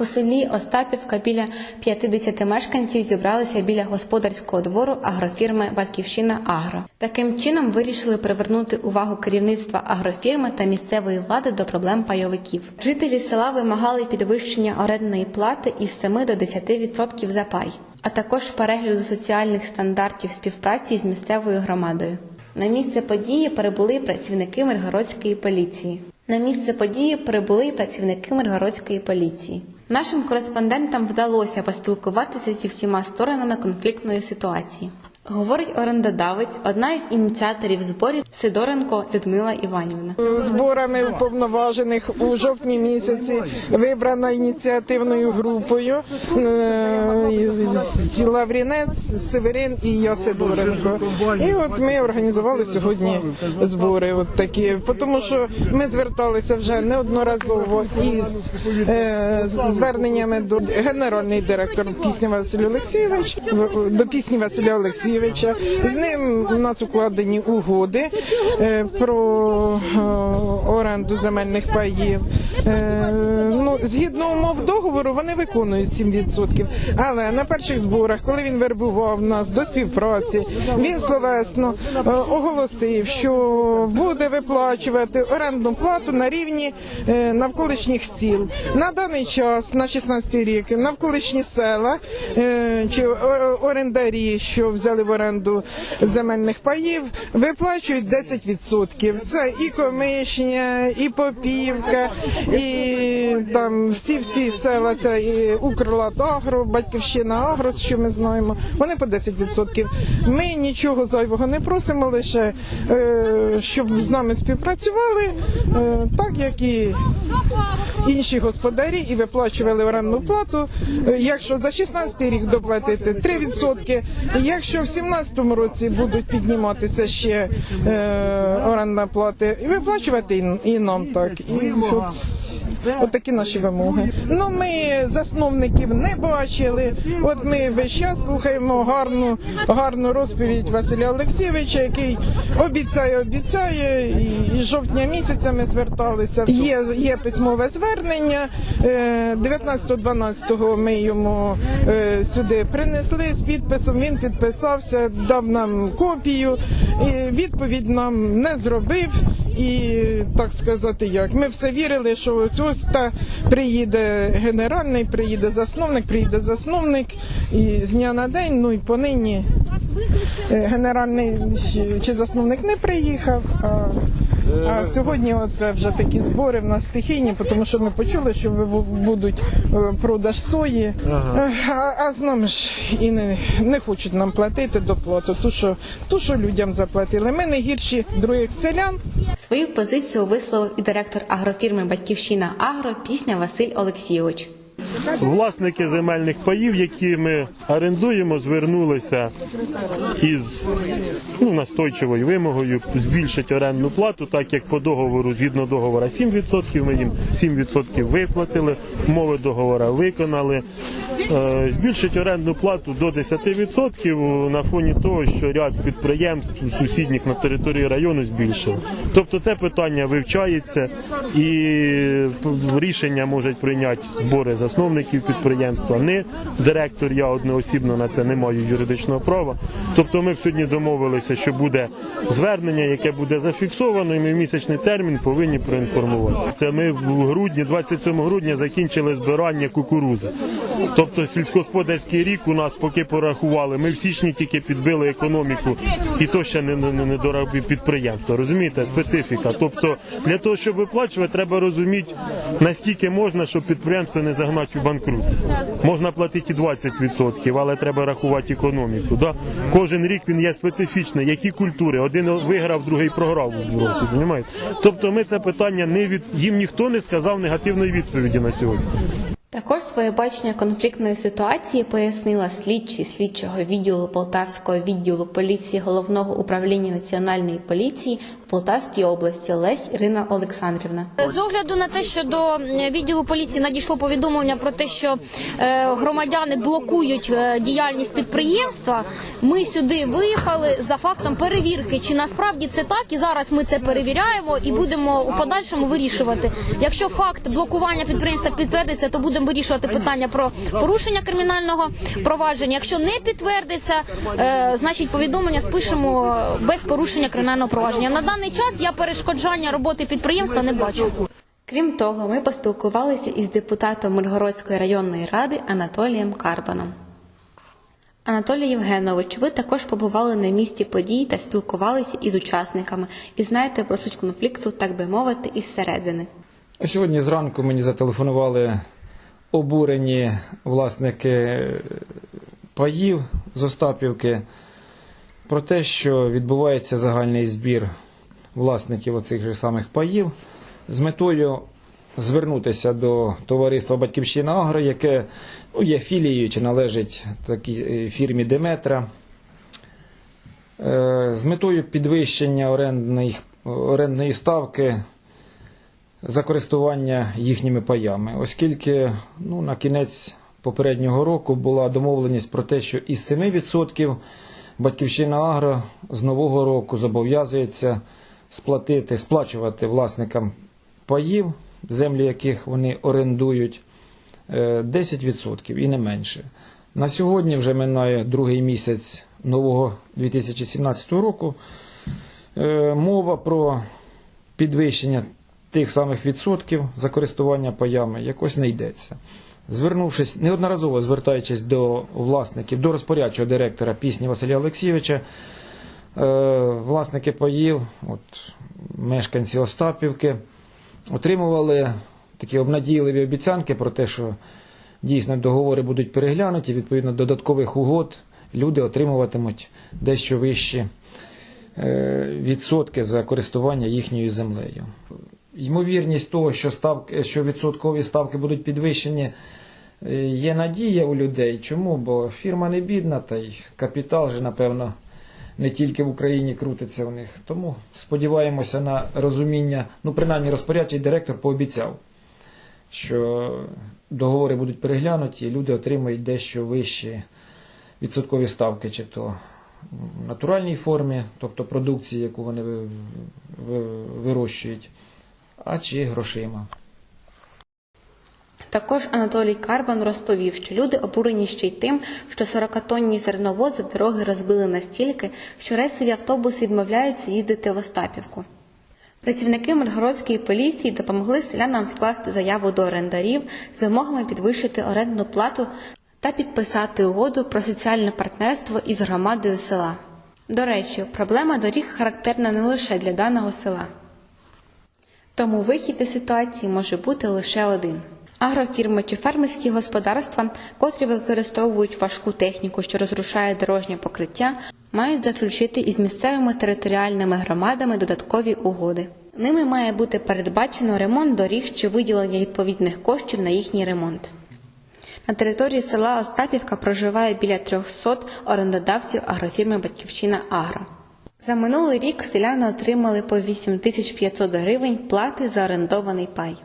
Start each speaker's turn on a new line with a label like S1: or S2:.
S1: У селі Остапівка біля 50 мешканців зібралися біля господарського двору агрофірми Батьківщина Агро. Таким чином вирішили привернути увагу керівництва агрофірми та місцевої влади до проблем пайовиків. Жителі села вимагали підвищення орендної плати із 7 до 10% за пай, а також перегляду соціальних стандартів співпраці з місцевою громадою. На місце події прибули працівники Миргородської поліції. На місце події прибули працівники Миргородської поліції. Нашим кореспондентам вдалося поспілкуватися зі всіма сторонами конфліктної ситуації. Говорить орендодавець, одна із ініціаторів зборів Сидоренко Людмила Іванівна.
S2: зборами уповноважених у жовтні місяці вибрана ініціативною групою е, Лаврінець, Северин і я Сидоренко. І от ми організували сьогодні збори. От такі, тому що ми зверталися вже неодноразово із е, зверненнями до генеральний директор пісні Василь Олексійович до пісні Василя Олексійовича. З ним у нас укладені угоди е, про е, оренду земельних паїв. Е, Ну, згідно умов договору, вони виконують 7%. Але на перших зборах, коли він вербував нас до співпраці, він словесно е, оголосив, що буде виплачувати орендну плату на рівні е, навколишніх сіл. На даний час, на 16 рік, навколишні села е, чи орендарі, що взяли в оренду земельних паїв, виплачують 10%. Це і Комишня, і Попівка, і там всі всі села, це і Укрлат Агро, Батьківщина Агро, що ми знаємо. Вони по 10%. Ми нічого зайвого не просимо, лише е, щоб з нами співпрацювали, е, так як і інші господарі і виплачували орендну плату. Е, Якщо за 16 рік доплатити 3%, якщо в 17 році будуть підніматися ще орендна плата, і виплачувати і, і нам так. І от, от такі наші вимоги. Ну ми засновників не бачили. От ми весь час слухаємо гарну, гарну розповідь Василя Олексійовича, який обіцяє, обіцяє, і, жовтня місяця ми зверталися. Є, є письмове звернення. Е, 19.12 ми йому е, сюди принесли з підписом. Він підписався, дав нам копію. І відповідь нам не зробив. І так сказати, як ми все вірили, що ось ось та приїде генеральний, приїде засновник, приїде засновник, і з дня на день, ну і понині е, генеральний чи засновник не приїхав. А, а сьогодні оце вже такі збори в нас стихійні, тому що ми почули, що будуть е, продаж сої, Е, а, а з нами ж і не, не хочуть нам платити доплату, ту що, ту, що людям заплатили. Ми не гірші других селян.
S1: Свою позицію висловив і директор агрофірми Батьківщина Агро пісня Василь Олексійович.
S3: Власники земельних паїв, які ми орендуємо, звернулися із ну, настойчивою вимогою збільшити орендну плату, так як по договору, згідно договору 7%, ми їм 7% виплатили, умови договору виконали. Е, Збільшити орендну плату до 10% на фоні того, що ряд підприємств сусідніх на території району збільшили. Тобто це питання вивчається і рішення можуть прийняти збори засновників підприємства. Не директор, я одноосібно на це не маю юридичного права. Тобто ми сьогодні домовилися, що буде звернення, яке буде зафіксовано, і ми в місячний термін повинні проінформувати. Це ми в грудні, 27 грудня, закінчили збирання кукурузи. Тобто сільськогосподарський рік у нас поки порахували. Ми в січні тільки підбили економіку, і то ще не, не, не доробі підприємство. Розумієте, специфіка. Тобто для того, щоб виплачувати, треба розуміти, наскільки можна, щоб підприємство не загнати у банкрут. Можна платити і 20%, але треба рахувати економіку. Да? Кожен рік він є специфічний. Які культури? Один виграв, другий програв. Розумієте? Тобто ми це питання не від їм ніхто не сказав негативної відповіді на сьогодні.
S1: Також своє бачення конфліктної ситуації пояснила слідчий слідчого відділу Полтавського відділу поліції головного управління національної поліції Полтавській області Лесь Ірина Олександрівна.
S4: З огляду на те, що до відділу поліції надійшло повідомлення про те, що е, громадяни блокують е, діяльність підприємства, ми сюди виїхали за фактом перевірки, чи насправді це так, і зараз ми це перевіряємо і будемо у подальшому вирішувати. Якщо факт блокування підприємства підтвердиться, то будемо вирішувати питання про порушення кримінального провадження. Якщо не підтвердиться, е, значить повідомлення спишемо без порушення кримінального провадження. На даний час я перешкоджання роботи підприємства не бачу.
S1: Крім того, ми поспілкувалися із депутатом Миргородської районної ради Анатолієм Карбаном. Анатолій Євгенович, ви також побували на місці подій та спілкувалися із учасниками і знаєте про суть конфлікту, так би мовити, із середини.
S5: Сьогодні зранку мені зателефонували обурені власники паїв з Остапівки про те, що відбувається загальний збір власників оцих же самих паїв з метою звернутися до товариства Батьківщина Агро, яке ну, є філією чи належить такій е, фірмі Деметра. Е, З метою підвищення орендної, ставки за користування їхніми паями, оскільки ну, на кінець попереднього року була домовленість про те, що із 7% Батьківщина Агро з нового року зобов'язується сплатити, сплачувати власникам паїв, землі яких вони орендують, е, 10% і не менше. На сьогодні вже минає другий місяць нового 2017 року. Е, Мова про підвищення тих самих відсотків за користування паями якось не йдеться. Звернувшись, неодноразово звертаючись до власників, до розпорядчого директора пісні Василя Олексійовича, е, власники паїв, от, мешканці Остапівки, отримували такі обнадійливі обіцянки про те, що дійсно договори будуть переглянуті, відповідно додаткових угод люди отримуватимуть дещо вищі е, відсотки за користування їхньою землею. Ймовірність того, що, ставки, що відсоткові ставки будуть підвищені, е, є надія у людей. Чому? Бо фірма не бідна, та й капітал же, напевно, не тільки в Україні крутиться у них. Тому сподіваємося на розуміння. Ну, принаймні, розпорядчий директор пообіцяв, що договори будуть переглянуті, і люди отримають дещо вищі відсоткові ставки, чи то в натуральній формі, тобто продукції, яку вони ви- ви- вирощують, а чи грошима.
S1: Також Анатолій Карбан розповів, що люди обурені ще й тим, що 40-тонні зерновози дороги розбили настільки, що рейсові автобуси відмовляються їздити в Остапівку. Працівники Миргородської поліції допомогли селянам скласти заяву до орендарів з вимогами підвищити орендну плату та підписати угоду про соціальне партнерство із громадою села. До речі, проблема доріг характерна не лише для даного села. Тому вихід із ситуації може бути лише один. Агрофірми чи фермерські господарства, котрі використовують важку техніку, що розрушає дорожнє покриття, мають заключити із місцевими територіальними громадами додаткові угоди. Ними має бути передбачено ремонт доріг чи виділення відповідних коштів на їхній ремонт. На території села Остапівка проживає біля 300 орендодавців агрофірми Батьківщина Агро. За минулий рік селяни отримали по 8500 гривень плати за орендований пай.